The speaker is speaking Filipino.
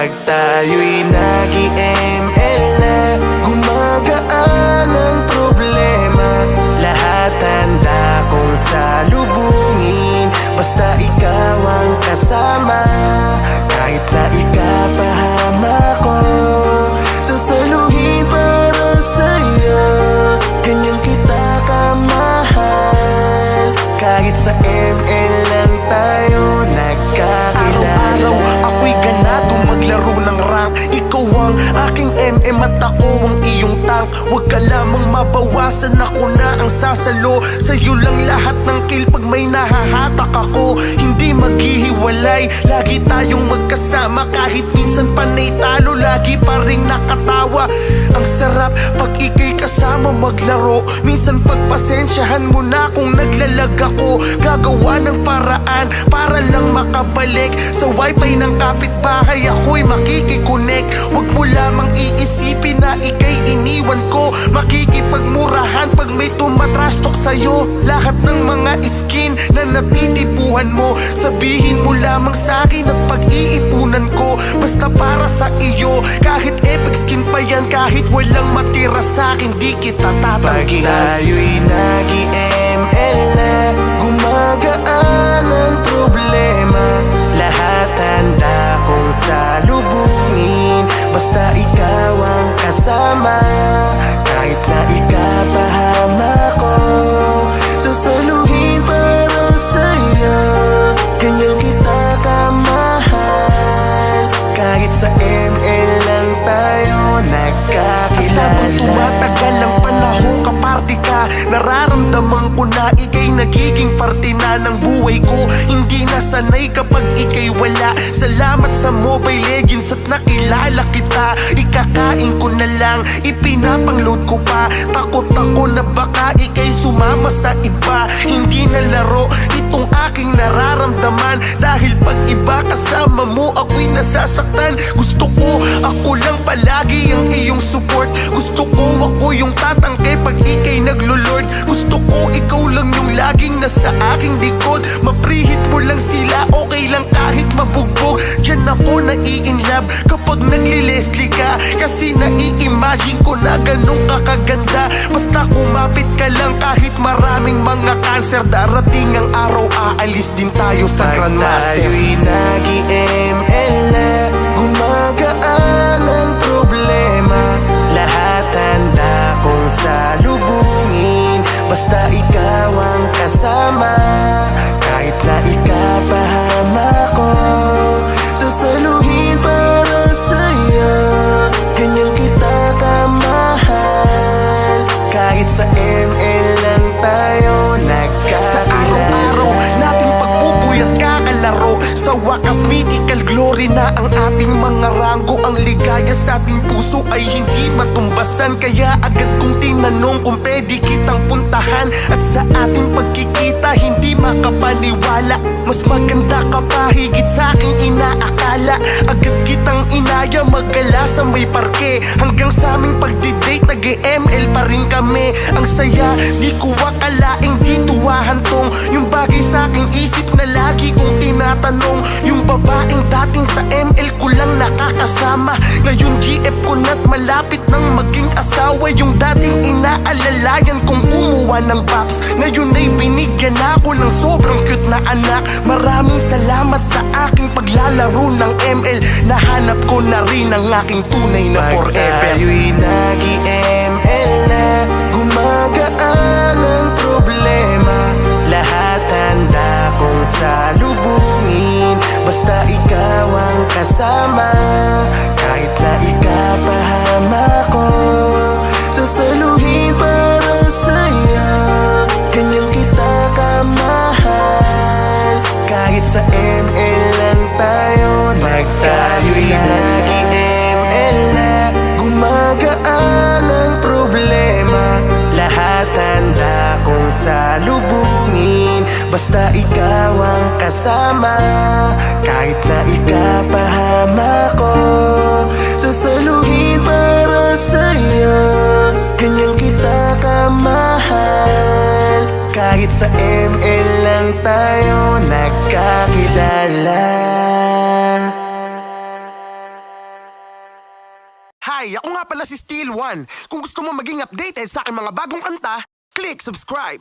Pag tayo'y nagiingat at ako ang iyong tank Huwag ka lamang mabawasan. Ako na ang sasalo. Sa'yo lang lahat ng kill pag may nahahatak ako. Hindi maghihiwalay, lagi tayong magkasama. Kahit minsan panay talo, lagi pa rin nakatawa Ang sarap pag ikay kasama maglaro. Minsan pagpasensyahan mo na kung naglalag ako. Gagawa ng paraan para lang makabalik. Sa wifi ng kapitbahay ako'y makikikonek Huwag mo lamang iisipin na ikay iniwan ko. Makikipagmurahan pag may tumatrastok sa'yo. Lahat ng mga skin na natitipuhan mo Sabihin mo lamang sa'kin at pag-iipunan ko. Basta para sa iyo Kahit epic skin pa yan Kahit walang matira sa'kin Di kita Pag tatanggihan tayo'y nag-ML na Gumagaan ang problema. Lahat handa kong salubungin Basta ikaw ang kasama. Kahit na ikapahama Nararamdaman ko na ikay nagiging parte na ng buhay ko. Hindi na sanay kapag ikay wala. Salamat sa Mobile Legends at nakilala kita. Ikakain ko na lang, ipinapangload ko pa. Takot ako na baka ikay sumama sa iba. Hindi na laro itong aking nararamdaman. Dahil pag iba kasama mo ako'y nasasaktan. Gusto ko ako lang palagi ang iyong support. Gusto ko ako yung tatangke pag ikay naglulord laging nasa aking likod. Maprihit mo lang sila okay lang kahit mabugbog. Diyan ako nai-inlove kapag nagli-Leslie ka. Kasi nai-imagine ko na ganun ka kaganda. Basta kumapit ka lang kahit maraming mga cancer. Darating ang araw aalis din tayo sa Grandmaster ikaw ang kasama. Kahit na ikapahama ko Sasaluhin para sa'yo. Ganyan kita kamahal. Kahit sa ML lang tayo Sa araw-araw nagkakilala nating pagpupuyat kakalaro. Sa wakas mythical glory na ang ating mga ranggo. Ang ligaya sa ating puso ay hindi matumbasan. Kaya agad kong tinanong kung pwede kitang puntahan. At sa ating pagkikita hindi makapaniwala. Mas maganda ka pa higit sa aking inaakala. Agad kitang inaya magala sa may parke. Hanggang sa aming pagdi-date nag-ML pa rin kami. Ang saya di ko akalaing di tuwahantong Yung bagay sa aking isip na lagi kong tinatanong. Yung babaeng dating sa ML ko lang nakakasama. Ngayon GF ko na't malapit nang maging asawa. Yung dating inaalalayan kong kumuha ng paps. Ngayon ay binigyan ako ng sobrang cute na anak. Maraming salamat sa aking paglalaro ng ML Nahanap ko na rin ang aking tunay na Pag forever. tayo'y nag-ML sa ML lang tayo. Nagtayo'y nag-ML na Gumagaan ang problema. Lahat handa kong salubungin Basta ikaw ang kasama. Kahit na ikapahama ko Sasaluhin para sa'yo. Ganyan kita kamahal Kahit sa ako nga pala si Steel One. Kung gusto mo maging updated sa aking mga bagong kanta, click subscribe.